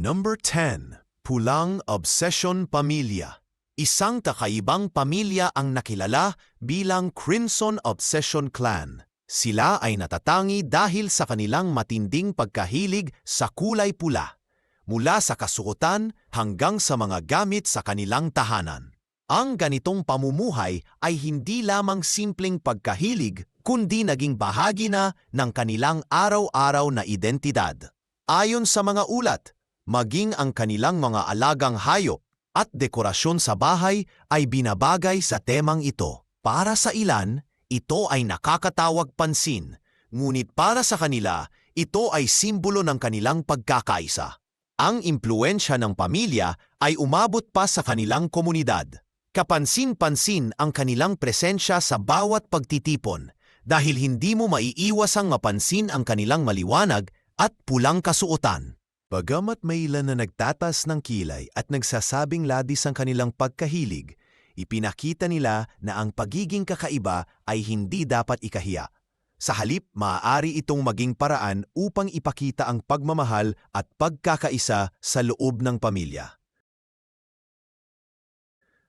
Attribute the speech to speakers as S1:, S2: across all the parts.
S1: Number 10. Pulang Obsession Pamilya Isang kakaibang pamilya ang nakilala bilang Crimson Obsession Clan. Sila ay natatangi dahil sa kanilang matinding pagkahilig sa kulay pula, mula sa kasuotan hanggang sa mga gamit sa kanilang tahanan. Ang ganitong pamumuhay ay hindi lamang simpleng pagkahilig kundi naging bahagi na ng kanilang araw-araw na identidad. Ayon sa mga ulat, maging ang kanilang mga alagang hayop at dekorasyon sa bahay ay binabagay sa temang ito. Para sa ilan, ito ay nakakatawag pansin, ngunit para sa kanila, ito ay simbolo ng kanilang pagkakaisa. Ang impluensya ng pamilya ay umabot pa sa kanilang komunidad. Kapansin-pansin ang kanilang presensya sa bawat pagtitipon dahil hindi mo maiiwasang mapansin ang kanilang maliwanag at pulang kasuotan. Bagamat may ilan na nagtatas ng kilay at nagsasabing ladis ang kanilang pagkahilig, ipinakita nila na ang pagiging kakaiba ay hindi dapat ikahiya. Sa halip, maaari itong maging paraan upang ipakita ang pagmamahal at pagkakaisa sa loob ng pamilya.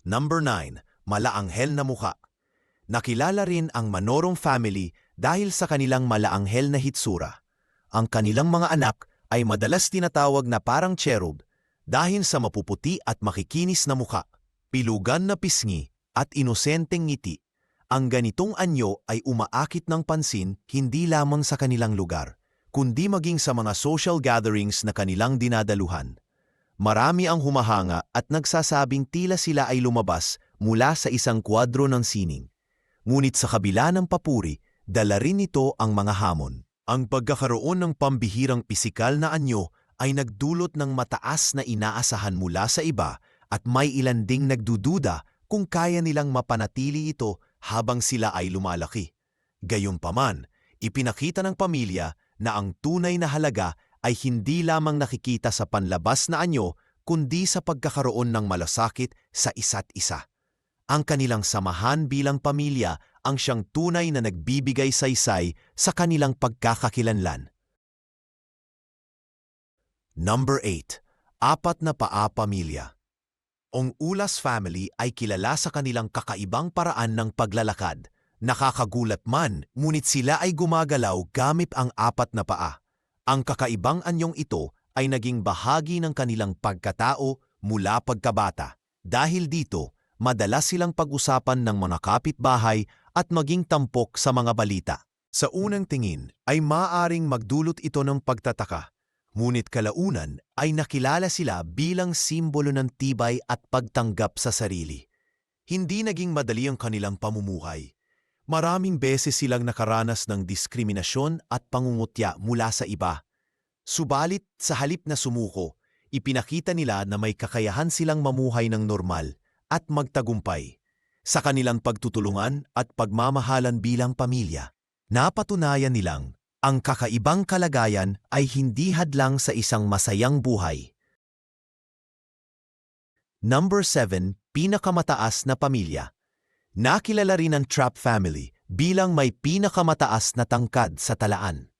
S1: Number 9. Malaanghel na muka. Nakilala rin ang Manorong family dahil sa kanilang malaanghel na hitsura. Ang kanilang mga anak ay madalas tinatawag na parang cherub dahil sa mapuputi at makikinis na muka, pilugan na pisngi at inosenteng ngiti. Ang ganitong anyo ay umaakit ng pansin hindi lamang sa kanilang lugar, kundi maging sa mga social gatherings na kanilang dinadaluhan. Marami ang humahanga at nagsasabing tila sila ay lumabas mula sa isang kwadro ng sining. Ngunit sa kabila ng papuri, dala rin ito ang mga hamon. Ang pagkakaroon ng pambihirang pisikal na anyo ay nagdulot ng mataas na inaasahan mula sa iba at may ilan ding nagdududa kung kaya nilang mapanatili ito habang sila ay lumalaki. Gayunpaman, ipinakita ng pamilya na ang tunay na halaga ay hindi lamang nakikita sa panlabas na anyo kundi sa pagkakaroon ng malasakit sa isa't isa. Ang kanilang samahan bilang pamilya ang siyang tunay na nagbibigay saysay sa kanilang pagkakakilanlan. Number 8. Apat na paa pamilya. Ang Ulas family ay kilala sa kanilang kakaibang paraan ng paglalakad. Nakakagulat man, ngunit sila ay gumagalaw gamit ang apat na paa. Ang kakaibang anyong ito ay naging bahagi ng kanilang pagkatao mula pagkabata. Dahil dito, madalas silang pag-usapan ng mga kapitbahay at maging tampok sa mga balita. Sa unang tingin ay maaring magdulot ito ng pagtataka, ngunit kalaunan ay nakilala sila bilang simbolo ng tibay at pagtanggap sa sarili. Hindi naging madali ang kanilang pamumuhay. Maraming beses silang nakaranas ng diskriminasyon at pangungutya mula sa iba. Subalit sa halip na sumuko, ipinakita nila na may kakayahan silang mamuhay ng normal at magtagumpay. Sa kanilang pagtutulungan at pagmamahalan bilang pamilya, napatunayan nilang ang kakaibang kalagayan ay hindi hadlang sa isang masayang buhay. Number 7. Pinakamataas na pamilya Nakilala rin ang Trap Family bilang may pinakamataas na tangkad sa talaan.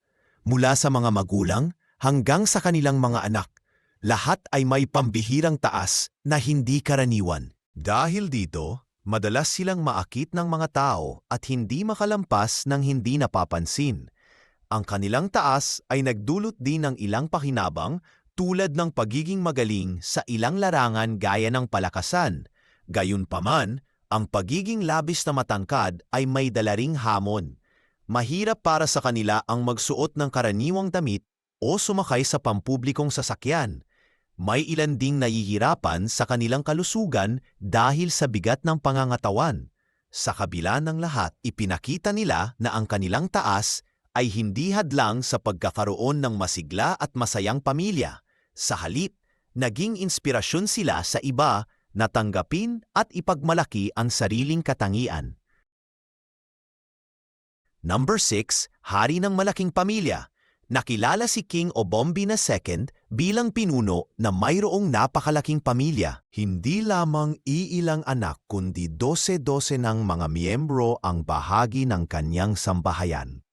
S1: Mula sa mga magulang hanggang sa kanilang mga anak, lahat ay may pambihirang taas na hindi karaniwan. Dahil dito, madalas silang maakit ng mga tao at hindi makalampas ng hindi napapansin. Ang kanilang taas ay nagdulot din ng ilang pakinabang tulad ng pagiging magaling sa ilang larangan gaya ng palakasan. Gayunpaman, ang pagiging labis na matangkad ay may dalaring hamon. Mahirap para sa kanila ang magsuot ng karaniwang damit o sumakay sa pampublikong sasakyan. May ilan ding nahihirapan sa kanilang kalusugan dahil sa bigat ng pangangatawan. Sa kabila ng lahat, ipinakita nila na ang kanilang taas ay hindi hadlang sa pagkakaroon ng masigla at masayang pamilya. Sa halip, naging inspirasyon sila sa iba na tanggapin at ipagmalaki ang sariling katangian. Number 6, Hari ng Malaking Pamilya. Nakilala si King Obombi II bilang pinuno na mayroong napakalaking pamilya. Hindi lamang iilang anak kundi 12-12 ng mga miyembro ang bahagi ng kanyang sambahayan.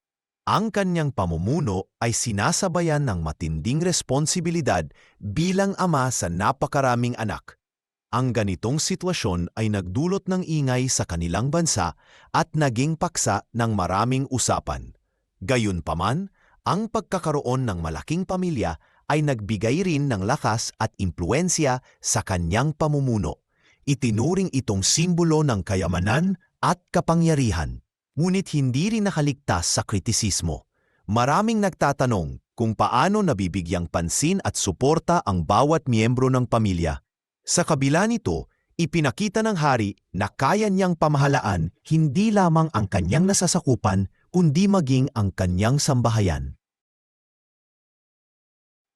S1: Ang kanyang pamumuno ay sinasabayan ng matinding responsibilidad bilang ama sa napakaraming anak. Ang ganitong sitwasyon ay nagdulot ng ingay sa kanilang bansa at naging paksa ng maraming usapan. Gayunpaman, ang pagkakaroon ng malaking pamilya ay nagbigay rin ng lakas at impluensya sa kanyang pamumuno. Itinuring itong simbolo ng kayamanan at kapangyarihan. Ngunit hindi rin nakaligtas sa kritisismo. Maraming nagtatanong kung paano nabibigyang pansin at suporta ang bawat miyembro ng pamilya. Sa kabila nito, ipinakita ng hari na kaya niyang pamahalaan hindi lamang ang kanyang nasasakupan, kundi maging ang kanyang sambahayan.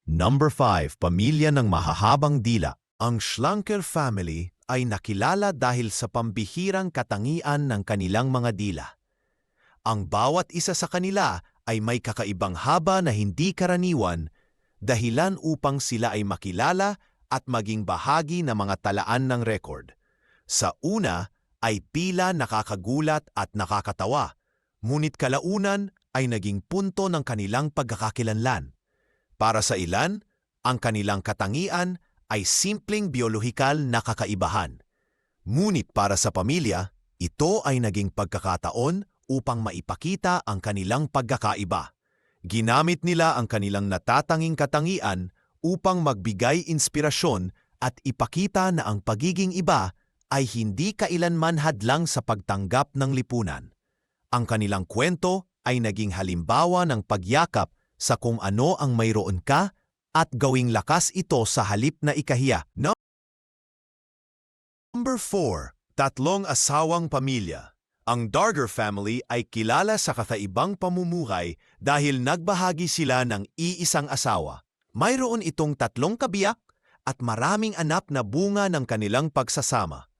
S1: Number 5. Pamilya ng mahahabang dila. Ang Schlanker family ay nakilala dahil sa pambihirang katangian ng kanilang mga dila. Ang bawat isa sa kanila ay may kakaibang haba na hindi karaniwan, dahilan upang sila ay makilala at maging bahagi ng mga talaan ng record. Sa una ay pila nakakagulat at nakakatawa, ngunit kalaunan ay naging punto ng kanilang pagkakakilanlan. Para sa ilan, ang kanilang katangian ay simpleng biolohikal na kakaibahan. Ngunit para sa pamilya, ito ay naging pagkakataon upang maipakita ang kanilang pagkakaiba. Ginamit nila ang kanilang natatanging katangian upang magbigay inspirasyon at ipakita na ang pagiging iba ay hindi kailanman hadlang sa pagtanggap ng lipunan. Ang kanilang kwento ay naging halimbawa ng pagyakap sa kung ano ang mayroon ka at gawing lakas ito sa halip na ikahiya. Number 4. Tatlong asawang pamilya. Ang Darger family ay kilala sa kakaibang pamumuhay dahil nagbahagi sila ng iisang asawa. Mayroon itong tatlong kabiyak at maraming anak na bunga ng kanilang pagsasama.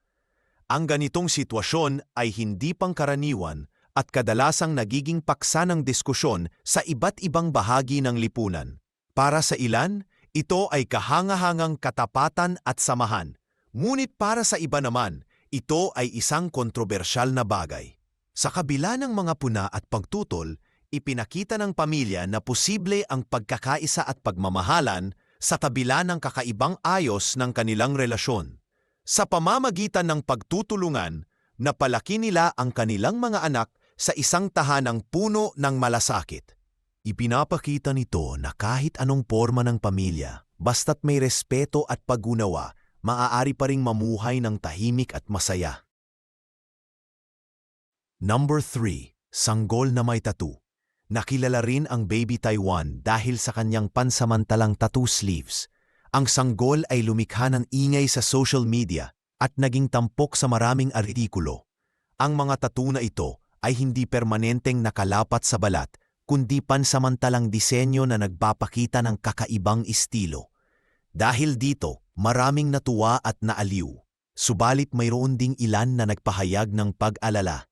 S1: Ang ganitong sitwasyon ay hindi pangkaraniwan at kadalasang nagiging paksa ng diskusyon sa iba't ibang bahagi ng lipunan. Para sa ilan, ito ay kahangahangang katapatan at samahan. Ngunit para sa iba naman, ito ay isang kontrobersyal na bagay. Sa kabila ng mga puna at pagtutol, ipinakita ng pamilya na posible ang pagkakaisa at pagmamahalan sa kabila ng kakaibang ayos ng kanilang relasyon. Sa pamamagitan ng pagtutulungan, napalaki nila ang kanilang mga anak sa isang tahanang puno ng malasakit. Ipinapakita nito na kahit anong forma ng pamilya, basta't may respeto at pagunawa, maaari pa ring mamuhay ng tahimik at masaya. Number 3. Sanggol na may tattoo. Nakilala rin ang Baby Taiwan dahil sa kanyang pansamantalang tattoo sleeves. Ang sanggol ay lumikha ng ingay sa social media at naging tampok sa maraming artikulo. Ang mga tattoo na ito ay hindi permanenteng nakalapat sa balat, kundi pansamantalang disenyo na nagpapakita ng kakaibang estilo. Dahil dito, Maraming natuwa at naaliw, subalit mayroon ding ilan na nagpahayag ng pag-alala.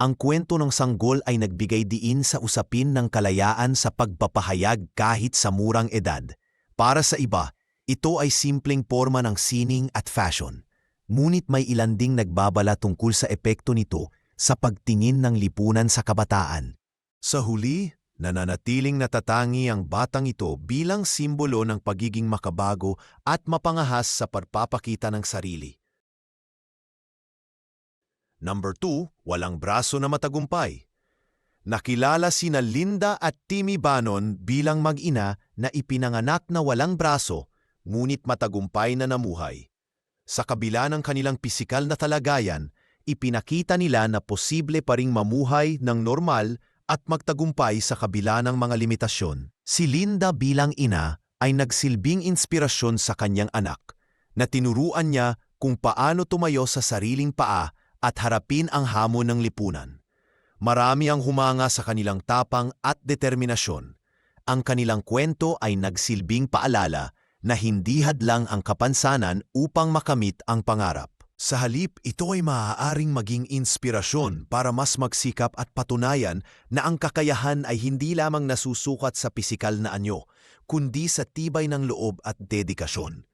S1: Ang kwento ng sanggol ay nagbigay diin sa usapin ng kalayaan sa pagpapahayag kahit sa murang edad. Para sa iba, ito ay simpleng forma ng sining at fashion. Ngunit may ilan ding nagbabala tungkol sa epekto nito sa pagtingin ng lipunan sa kabataan. Sa huli, Nananatiling natatangi ang batang ito bilang simbolo ng pagiging makabago at mapangahas sa pagpapakita ng sarili. Number 2, walang braso na matagumpay. Nakilala sina Linda at Timmy Bannon bilang mag-ina na ipinanganak na walang braso, ngunit matagumpay na namuhay. Sa kabila ng kanilang pisikal na talagayan, ipinakita nila na posible pa ring mamuhay ng normal at magtagumpay sa kabila ng mga limitasyon. Si Linda bilang ina ay nagsilbing inspirasyon sa kanyang anak na tinuruan niya kung paano tumayo sa sariling paa at harapin ang hamon ng lipunan. Marami ang humanga sa kanilang tapang at determinasyon. Ang kanilang kwento ay nagsilbing paalala na hindi hadlang ang kapansanan upang makamit ang pangarap. Sa halip, ito ay maaaring maging inspirasyon para mas magsikap at patunayan na ang kakayahan ay hindi lamang nasusukat sa pisikal na anyo, kundi sa tibay ng loob at dedikasyon.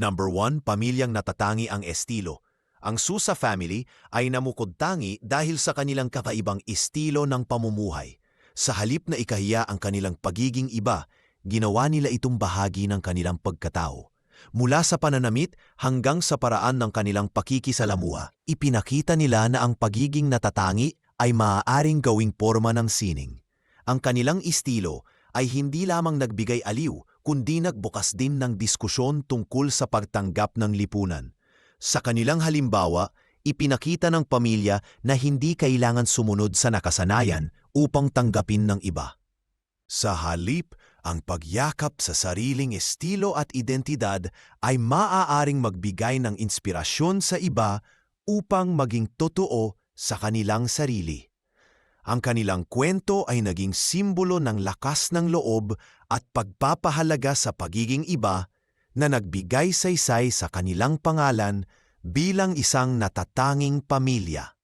S1: Number 1, pamilyang natatangi ang estilo. Ang Susa family ay namukod-tangi dahil sa kanilang kakaibang estilo ng pamumuhay. Sa halip na ikahiya ang kanilang pagiging iba, ginawa nila itong bahagi ng kanilang pagkatao. Mula sa pananamit hanggang sa paraan ng kanilang pakikisalamuha, ipinakita nila na ang pagiging natatangi ay maaaring gawing forma ng sining. Ang kanilang estilo ay hindi lamang nagbigay aliw, kundi nagbukas din ng diskusyon tungkol sa pagtanggap ng lipunan. Sa kanilang halimbawa, ipinakita ng pamilya na hindi kailangan sumunod sa nakasanayan upang tanggapin ng iba. Sa halip, ang pagyakap sa sariling estilo at identidad ay maaaring magbigay ng inspirasyon sa iba upang maging totoo sa kanilang sarili. Ang kanilang kwento ay naging simbolo ng lakas ng loob at pagpapahalaga sa pagiging iba na nagbigay saysay sa kanilang pangalan bilang isang natatanging pamilya.